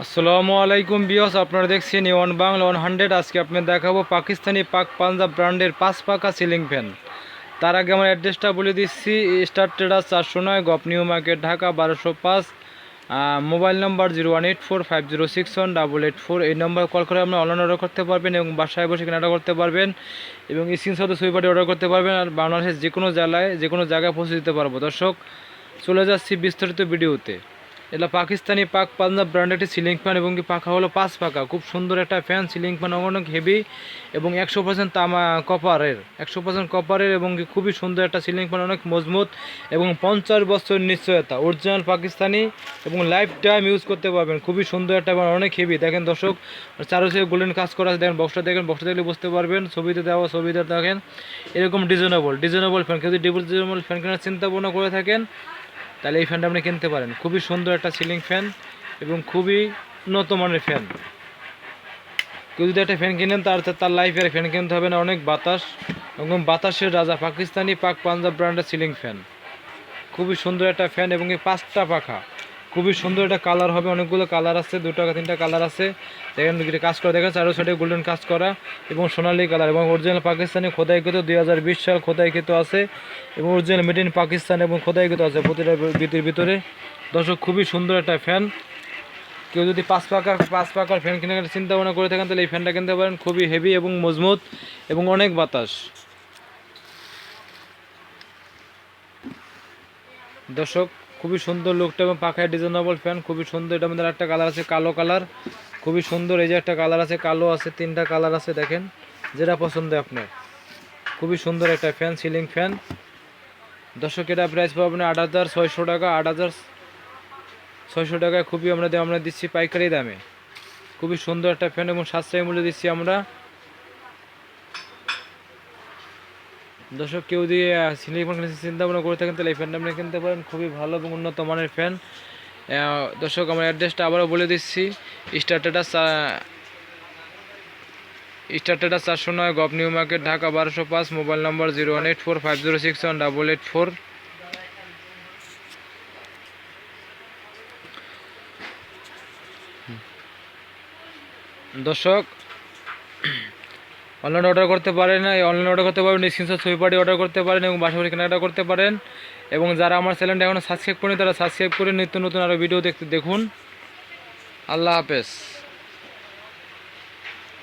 আসসালামু আলাইকুম বিয়স আপনারা দেখছেন ওয়ান বাংলা ওয়ান হান্ড্রেড আজকে আপনার দেখাবো পাকিস্তানি পাক পাঞ্জাব ব্র্যান্ডের পাঁচ পাকা সিলিং ফ্যান। তার আগে আমার অ্যাড্রেসটা বলে দিচ্ছি, স্টার ট্রেডার চারশো নয়, গপ নিউ মার্কেট, ঢাকা বারোশো পাঁচ। Mobile number zero one eight four five zero six one double eight four. এই নম্বর কল করে আপনার অনলাইন অর্ডার করতে পারবেন এবং বাসায় বসে কেনাটা করতে পারবেন এবং স্ক্রিনশটে সুইপাটি অর্ডার করতে পারবেন আর বাংলাদেশের যে কোনো জেলায়, যে কোনো জায়গায় পৌঁছে দিতে পারব। দর্শক, চলে যাচ্ছি বিস্তারিত ভিডিওতে। এটা পাকিস্তানি পাক পাঞ্জাব ব্র্যান্ড একটি সিলিং ফ্যান এবং কি পাখা হলো পাঁচ পাকা খুব সুন্দর একটা ফ্যান, সিলিং ফ্যান অনেক হেভি এবং একশো পার্সেন্ট তামা কপারের একশো পার্সেন্ট কপারের এবং কি খুবই সুন্দর একটা সিলিং ফ্যান, অনেক মজবুত এবং পঞ্চাশ বছর নিশ্চয়তা। অরিজিনাল পাকিস্তানি এবং লাইফ টাইম ইউজ করতে পারবেন। খুবই সুন্দর একটা এবং অনেক হেভি দেখেন দর্শক চারোদিকে গোল্ডেন কাজ করা আছে। দেখেন বক্সটা দেখেন বক্সটা দেখলে বুঝতে পারবেন। ছবিতে দেওয়া, ছবিতে দেখেন, এরকম ডিজনেবল ডিজনেবল ফ্যান কিন্তু যদি ডিজনেবল ফ্যান কেনার চিন্তা ভাবনা করে থাকেন তাহলে এই ফ্যানটা আপনি কিনতে পারেন। খুবই সুন্দর একটা সিলিং ফ্যান এবং খুবই উন্নত মানের ফ্যান কেউ যদি একটা ফ্যান কিনেন, তার তার লাইফের ফ্যান কিনতে হবে না। অনেক বাতাস এবং বাতাসের রাজা, পাকিস্তানি পাক পাঞ্জাব ব্র্যান্ডের সিলিং ফ্যান খুবই সুন্দর একটা ফ্যান এবং এই পাঁচটা পাখা। খুবই সুন্দর একটা কালার হবে, অনেকগুলো কালার আছে, দুটো তিনটা কালার আছে। দেখেন কাজ করা, দেখেন চারো সাইডে গোল্ডেন কাজ করা এবং সোনালি কালার এবং অরিজিনাল পাকিস্তানি, খোদাইকৃত দুই হাজার বিশ সাল খোদাইকৃত আছে এবং অরিজিনাল মেড ইন পাকিস্তান এবং খোদাইকৃত আছে প্রতিটা ভিতরে ভিতরে। দর্শক, খুবই সুন্দর একটা ফ্যান কেউ যদি পাঁচ পাকার পাঁচ পাকার ফ্যান কেনার চিন্তা ভাবনা করে থাকেন, তাহলে এই ফ্যানটা কিনতে পারেন। খুবই হেভি এবং মজবুত এবং অনেক বাতাস। দর্শক খুবই সুন্দর লুকটা এবং পাখায় ডিজাইনেবল ফ্যান খুবই সুন্দর। এটার মধ্যে একটা কালার আছে, কালো কালার খুবই সুন্দর, এই যে একটা কালার আছে, কালো আছে, তিনটা কালার আছে, দেখেন। যেটা পছন্দ আপনার। খুবই সুন্দর একটা ফ্যান সিলিং ফ্যান দর্শক, এটা প্রাইস পাবেন আট হাজার ছয়শো টাকা, আট হাজার ছয়শো টাকায় খুবই আমরা আমরা দিচ্ছি পাইকারি দামে। খুবই সুন্দর একটা ফ্যান এবং সাশ্রয়ী মূল্যে দিচ্ছি আমরা। দর্শক, কেউ দিয়ে সিলিং ফ্যান কিনতে চিন্তা ভাবনা করে থাকেন, তাহলে এই ফ্যানটা আপনি কিনতে পারেন। খুবই ভালো এবং উন্নত মানের ফ্যান দর্শক, আমার অ্যাড্রেসটা আবারও বলে দিচ্ছি। স্টার টেটাস স্টার চারশো নয় গভ নিউ মার্কেট ঢাকা বারোশো পাঁচ, মোবাইল নম্বর zero one eight four five zero six one double eight four. দর্শক অনলাইন অর্ডার করতে পারেন অনলাইনে অর্ডার করতে পারেন স্ক্রিনশট ছবি পাঠিয়ে অর্ডার করতে পারেন এবং বাসা বাড়ি কেনাকাটা করতে পারেন। এবং যারা আমার চ্যানেলটা এখনও সাবস্ক্রাইব করেন, তারা সাবস্ক্রাইব করে নিত্য নতুন আরও ভিডিও দেখতে দেখুন। আল্লাহ হাফেজ।